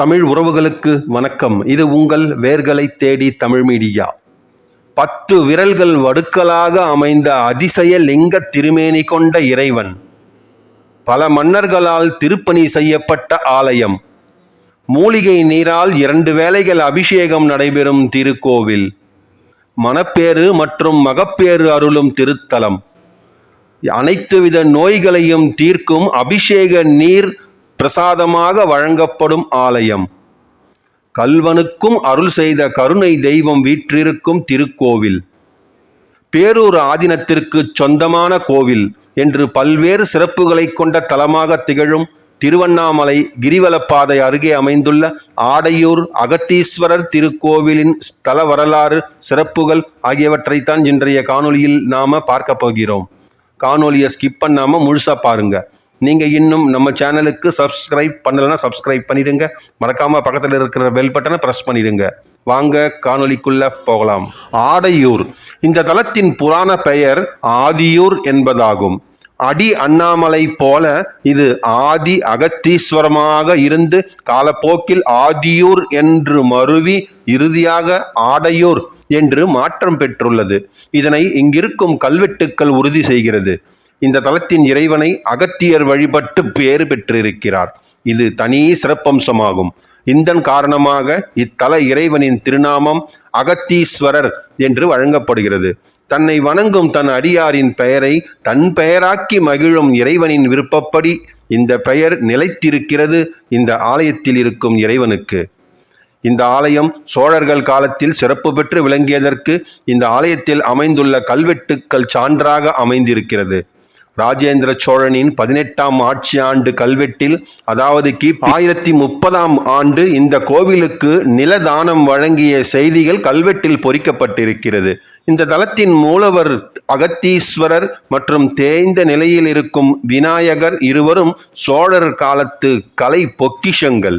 தமிழ் உறவுகளுக்கு வணக்கம். இது உங்கள் வேர்களை தேடி தமிழ் மீடியா. பத்து விரல்கள் வடுக்கலாக அமைந்த அதிசய லிங்க திருமேனி கொண்ட இறைவன். பல மன்னர்களால் திருப்பணி செய்யப்பட்ட ஆலயம். மூலிகை நீரால் இரண்டு வேளைகள் அபிஷேகம் நடைபெறும் திருக்கோவில். மணப்பேறு மற்றும் மகப்பேறு அருளும் திருத்தலம். அனைத்து வித நோய்களையும் தீர்க்கும் அபிஷேக நீர் பிரசாதமாக வழங்கப்படும் ஆலயம். கல்வனுக்கும் அருள் செய்த கருணை தெய்வம் வீற்றிருக்கும் திருக்கோவில். பேரூர் ஆதீனத்திற்கு சொந்தமான கோவில் என்று பல்வேறு சிறப்புகளை கொண்ட தலமாக திகழும் திருவண்ணாமலை கிரிவலப்பாதை அருகே அமைந்துள்ள ஆடையூர் அகத்தீஸ்வரர் திருக்கோவிலின் ஸ்தல வரலாறு சிறப்புகள் ஆகியவற்றைத்தான் இன்றைய காணொலியில் நாம பார்க்க போகிறோம். காணொலியை ஸ்கிப் பண்ணாமல் முழுசாக பாருங்கள் நீங்கள் இன்னும் நம்ம சேனலுக்கு சப்ஸ்கிரைப் பண்ணலைன்னா சப்ஸ்கிரைப் பண்ணிடுங்க. மறக்காமல் பக்கத்தில் இருக்கிற பெல் பட்டனை ப்ரெஸ் பண்ணிடுங்க. வாங்க காணொலிக்குள்ள போகலாம். ஆடையூர். இந்த தலத்தின் புராண பெயர் ஆதியூர் என்பதாகும். அடி அண்ணாமலை போல இது ஆதி அகத்தீஸ்வரமாக இருந்து காலப்போக்கில் ஆதியூர் என்று மருவி இறுதியாக ஆடையூர் என்று மாற்றம் பெற்றுள்ளது. இதனை இங்கிருக்கும் கல்வெட்டுக்கள் உறுதி செய்கிறது. இந்த தலத்தின் இறைவனை அகத்தியர் வழிபட்டு பேறு பெற்றிருக்கிறார். இது தனி சிறப்பம்சமாகும். இதன் காரணமாக இத்தல இறைவனின் திருநாமம் அகத்தீஸ்வரர் என்று வழங்கப்படுகிறது. தன்னை வணங்கும் தன் அடியாரின் பெயரை தன் பெயராக்கி மகிழும் இறைவனின் விருப்பப்படி இந்த பெயர் நிலைத்திருக்கிறது இந்த ஆலயத்தில் இருக்கும் இறைவனுக்கு. இந்த ஆலயம் சோழர்கள் காலத்தில் சிறப்பு பெற்று விளங்கியதற்கு இந்த ஆலயத்தில் அமைந்துள்ள கல்வெட்டுக்கள் சான்றாக அமைந்திருக்கிறது. ராஜேந்திர சோழனின் பதினெட்டாம் ஆட்சி ஆண்டு கல்வெட்டில் அதாவது கி. ஆயிரத்தி முப்பதாம் ஆண்டு இந்த கோவிலுக்கு நிலதானம் வழங்கிய செய்திகள் கல்வெட்டில் பொறிக்கப்பட்டிருக்கிறது. இந்த தலத்தின் மூலவர் அகத்தீஸ்வரர் மற்றும் தேய்ந்த நிலையில் இருக்கும் விநாயகர் இருவரும் சோழர் காலத்து கலை பொக்கிஷங்கள்.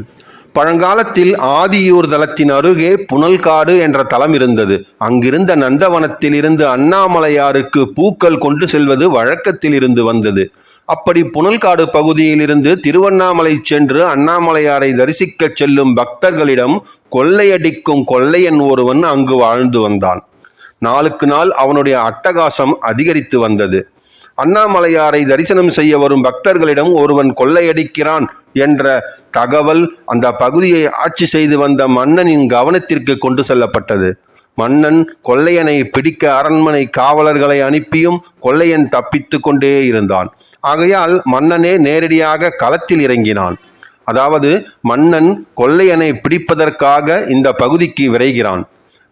பழங்காலத்தில் ஆதியூர் தலத்தின் அருகே புனல்காடு என்ற தலம் இருந்தது. அங்கிருந்த நந்தவனத்தில் இருந்து அண்ணாமலையாருக்கு பூக்கள் கொண்டு செல்வது வழக்கத்தில் இருந்து வந்தது. அப்படி புனல்காடு பகுதியில் இருந்து திருவண்ணாமலை சென்று அண்ணாமலையாரை தரிசிக்கச் செல்லும் பக்தர்களிடம் கொள்ளையடிக்கும் கொள்ளையன் ஒருவன் அங்கு வாழ்ந்து வந்தான். நாளுக்கு நாள் அவனுடைய அட்டகாசம் அதிகரித்து வந்தது. அண்ணாமலையாரை தரிசனம் செய்ய வரும் பக்தர்களிடம் ஒருவன் கொள்ளையடிக்கிறான் என்ற தகவல் அந்த பகுதியை ஆட்சி செய்து வந்த மன்னனின் கவனத்திற்கு கொண்டு செல்லப்பட்டது. மன்னன் கொள்ளையனை பிடிக்க அரண்மனை காவலர்களை அனுப்பியும் கொள்ளையன் தப்பித்து கொண்டே இருந்தான். ஆகையால் மன்னனே நேரடியாக களத்தில் இறங்கினான். அதாவது மன்னன் கொள்ளையனை பிடிப்பதற்காக இந்த பகுதிக்கு விரைகிறான்.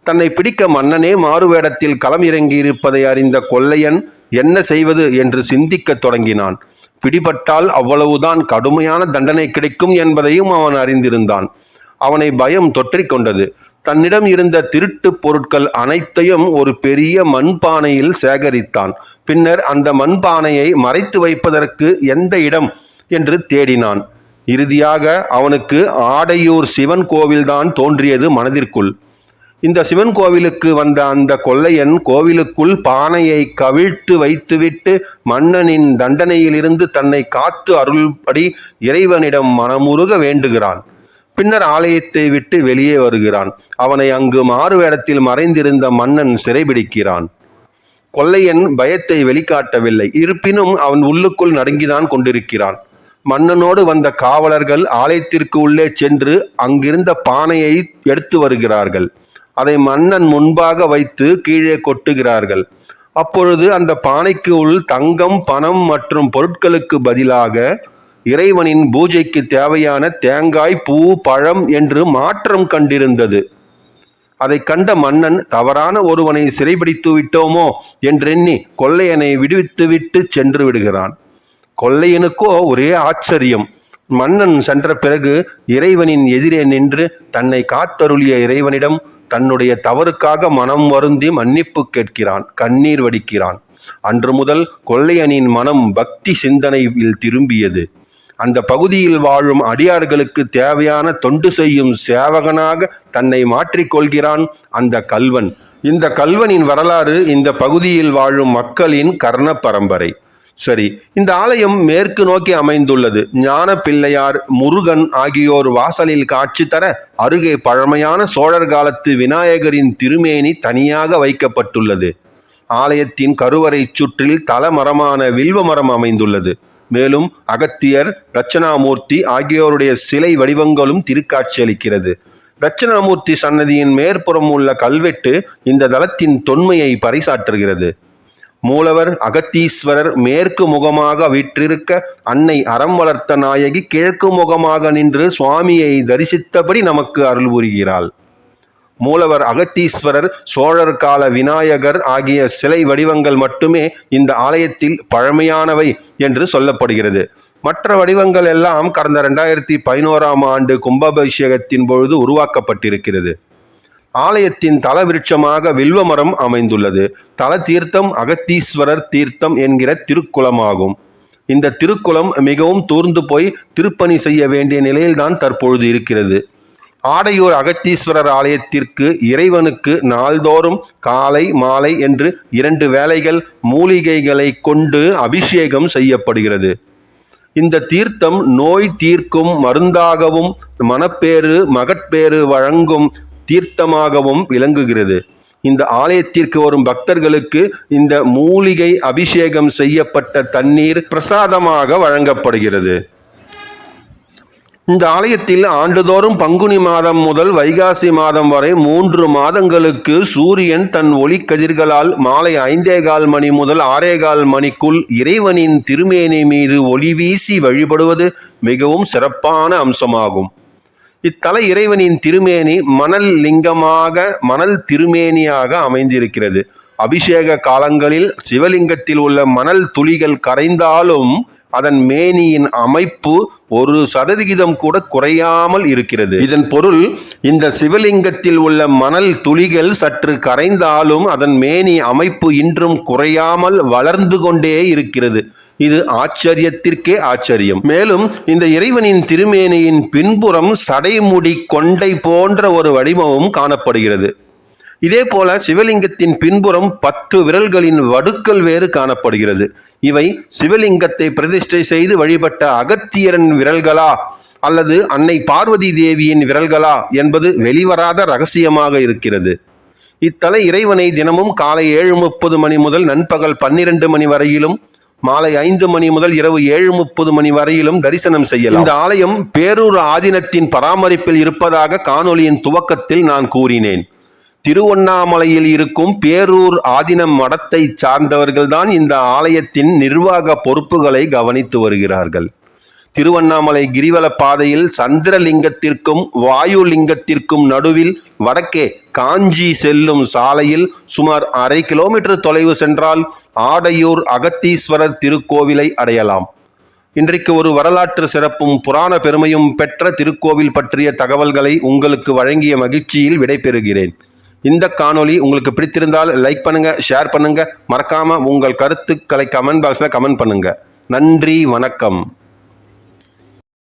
தன்னை பிடிக்க மன்னனே மாறுவேடத்தில் களம் இறங்கியிருப்பதை அறிந்த கொள்ளையன் என்ன செய்வது என்று சிந்திக்கத் தொடங்கினான். பிடிபட்டால் அவ்வளவுதான் கடுமையான தண்டனை கிடைக்கும் என்பதையும் அவன் அறிந்திருந்தான். அவனை பயம் தொற்றிக்கொண்டது தன்னிடம் இருந்த திருட்டு பொருட்கள் அனைத்தையும் ஒரு பெரிய மண்பானையில் சேகரித்தான். பின்னர் அந்த மண்பானையை மறைத்து வைப்பதற்கு எந்த இடம் என்று தேடினான். இறுதியாக அவனுக்கு ஆடையூர் சிவன் கோவில்தான் தோன்றியது மனதிற்குள். இந்த சிவன் கோவிலுக்கு வந்த அந்த கொள்ளையன் கோவிலுக்குள் பானையை கவிழ்த்து வைத்துவிட்டு மன்னனின் தண்டனையிலிருந்து தன்னை காத்து அருள்படி இறைவனிடம் மனமுருக வேண்டுகிறான். பின்னர் ஆலயத்தை விட்டு வெளியே வருகிறான். அவனை அங்கு மாறுவேடத்தில் மறைந்திருந்த மன்னன் சிறைபிடிக்கிறான். கொள்ளையன் பயத்தை வெளிக்காட்டவில்லை. இருப்பினும் அவன் உள்ளுக்குள் நடுங்கிதான் கொண்டிருக்கிறான். மன்னனோடு வந்த காவலர்கள் ஆலயத்திற்கு உள்ளே சென்று அங்கிருந்த பானையை எடுத்து வருகிறார்கள். அதை மன்னன் முன்பாக வைத்து கீழே கொட்டுகிறார்கள். அப்பொழுது அந்த பானைக்கு உள் தங்கம் பணம் மற்றும் பொருட்களுக்கு பதிலாக இறைவனின் பூஜைக்கு தேவையான தேங்காய் பூ பழம் என்று மாற்றம் கண்டிருந்தது. அதை கண்ட மன்னன் தவறான ஒருவனை சிறைபிடித்து விட்டோமோ? என்றெண்ணி கொள்ளையனை விடுவித்துவிட்டு சென்று விடுகிறான். கொள்ளையனுக்கோ ஒரே ஆச்சரியம். மன்னன் சென்ற பிறகு இறைவனின் எதிரே நின்று தன்னை காத்தருளிய இறைவனிடம் தன்னுடைய தவறுக்காக மனம் வருந்தி மன்னிப்பு கேட்கிறான் கண்ணீர் வடிக்கிறான். அன்று முதல் கொள்ளையனின் மனம் பக்தி சிந்தனையில் திரும்பியது. அந்த பகுதியில் வாழும் அடியார்களுக்கு தேவையான தொண்டு செய்யும் சேவகனாக தன்னை மாற்றிக்கொள்கிறான் அந்த கல்வன். இந்த கல்வனின் வரலாறு இந்த பகுதியில் வாழும் மக்களின் கர்ண பரம்பரை. சரி இந்த ஆலயம் மேற்கு நோக்கி அமைந்துள்ளது. ஞான பிள்ளையார் முருகன் ஆகியோர் வாசலில் காட்சி தர அருகே பழமையான சோழர் காலத்து விநாயகரின் திருமேனி தனியாக வைக்கப்பட்டுள்ளது. ஆலயத்தின் கருவறை சுற்றில் தலமரமான வில்வ மரம் அமைந்துள்ளது. மேலும் அகத்தியர் தட்சணாமூர்த்தி ஆகியோருடைய சிலை வடிவங்களும் திருக்காட்சியளிக்கிறது ரட்சணாமூர்த்தி சன்னதியின் மேற்புறம் உள்ள கல்வெட்டு இந்த தலத்தின் தொன்மையை பறைசாற்றுகிறது. மூலவர் அகத்தீஸ்வரர் மேற்கு முகமாக விற்றிருக்க அன்னை அறம் வளர்த்த நாயகி கிழக்கு முகமாக நின்று சுவாமியை தரிசித்தபடி நமக்கு அருள் புரிகிறாள். மூலவர் அகத்தீஸ்வரர் சோழர் கால விநாயகர் ஆகிய சிலை வடிவங்கள் மட்டுமே இந்த ஆலயத்தில் பழமையானவை என்று சொல்லப்படுகிறது. மற்ற வடிவங்கள் எல்லாம் கடந்த ரெண்டாயிரத்தி பதினோராம் ஆண்டு கும்பாபிஷேகத்தின் பொழுது உருவாக்கப்பட்டிருக்கிறது. ஆலயத்தின் தல விருட்சமாக வில்வமரம் அமைந்துள்ளது. தல தீர்த்தம் அகத்தீஸ்வரர் தீர்த்தம் என்கிற திருக்குளமாகும். இந்த திருக்குளம் மிகவும் தூர்ந்து போய் திருப்பணி செய்ய வேண்டிய நிலையில்தான் தற்பொழுது இருக்கிறது. ஆடையூர் அகத்தீஸ்வரர் ஆலயத்திற்கு இறைவனுக்கு நாள்தோறும் காலை மாலை என்று இரண்டு வேளைகள் மூலிகைகளை கொண்டு அபிஷேகம் செய்யப்படுகிறது. இந்த தீர்த்தம் நோய் தீர்க்கும் மருந்தாகவும் மனப்பேறு மகட்பேறு வழங்கும் தீர்த்தமாகவும் விளங்குகிறது. இந்த ஆலயத்திற்கு வரும் பக்தர்களுக்கு இந்த மூலிகை அபிஷேகம் செய்யப்பட்ட தண்ணீர் பிரசாதமாக வழங்கப்படுகிறது. இந்த ஆலயத்தில் ஆண்டுதோறும் பங்குனி மாதம் முதல் வைகாசி மாதம் வரை மூன்று மாதங்களுக்கு சூரியன் தன் ஒளிக்கதிர்களால் மாலை ஐந்தே கால் மணி முதல் ஆறே கால் மணிக்குள் இறைவனின் திருமேனி மீது ஒளி வீசி வழிபடுவது மிகவும் சிறப்பான அம்சமாகும். இத்தல இறைவனின் திருமேனி மணல் லிங்கமாக மணல் திருமேனியாக அமைந்திருக்கிறது. அபிஷேக காலங்களில் சிவலிங்கத்தில் உள்ள மணல் துளிகள் கரைந்தாலும் அதன் மேனியின் அமைப்பு ஒரு சதவிகிதம் கூட குறையாமல் இருக்கிறது. இதன் பொருள் இந்த சிவலிங்கத்தில் உள்ள மணல் துளிகள் சற்று கரைந்தாலும் அதன் மேனி அமைப்பு இன்றும் குறையாமல் வளர்ந்து கொண்டே இருக்கிறது. இது ஆச்சரியத்திற்கே ஆச்சரியம். மேலும் இந்த இறைவனின் திருமேனியின் பின்புறம் சடைமுடி கொண்டை போன்ற ஒரு வடிவமும் காணப்படுகிறது. இதே போல சிவலிங்கத்தின் பின்புறம் பத்து விரல்களின் வடுக்கள் வேறு காணப்படுகிறது. இவை சிவலிங்கத்தை பிரதிஷ்டை செய்து வழிபட்ட அகத்தியரன் விரல்களா அல்லது அன்னை பார்வதி தேவியின் விரல்களா என்பது வெளிவராத ரகசியமாக இருக்கிறது. இத்தலை இறைவனை தினமும் காலை ஏழு முப்பது மணி முதல் நண்பகல் பன்னிரண்டு மணி வரையிலும் மாலை ஐந்து மணி முதல் இரவு ஏழு முப்பது மணி வரையிலும் தரிசனம் செய்யலாம். இந்த ஆலயம் பேரூர் ஆதீனத்தின் பராமரிப்பில் இருப்பதாக காணொலியின் துவக்கத்தில் நான் கூறினேன். திருவண்ணாமலையில் இருக்கும் பேரூர் ஆதீனம் மடத்தை சார்ந்தவர்கள்தான் இந்த ஆலயத்தின் நிர்வாக பொறுப்புகளை கவனித்து வருகிறார்கள். திருவண்ணாமலை கிரிவல பாதையில் சந்திரலிங்கத்திற்கும் வாயுலிங்கத்திற்கும் நடுவில் வடக்கே காஞ்சி செல்லும் சாலையில் சுமார் அரை கிலோமீட்டர் தொலைவு சென்றால் ஆடையூர் அகத்தீஸ்வரர் திருக்கோவிலை அடையலாம். இன்றைக்கு ஒரு வரலாற்று சிறப்பும் புராண பெருமையும் பெற்ற திருக்கோவில் பற்றிய தகவல்களை உங்களுக்கு வழங்கிய மகிழ்ச்சியில் விடைபெறுகிறேன். இந்த காணொளி உங்களுக்கு பிடித்திருந்தால் லைக் பண்ணுங்க ஷேர் பண்ணுங்க. மறக்காம உங்கள் கருத்துக்களை கமெண்ட் பாக்ஸில் கமெண்ட் பண்ணுங்க. நன்றி வணக்கம்.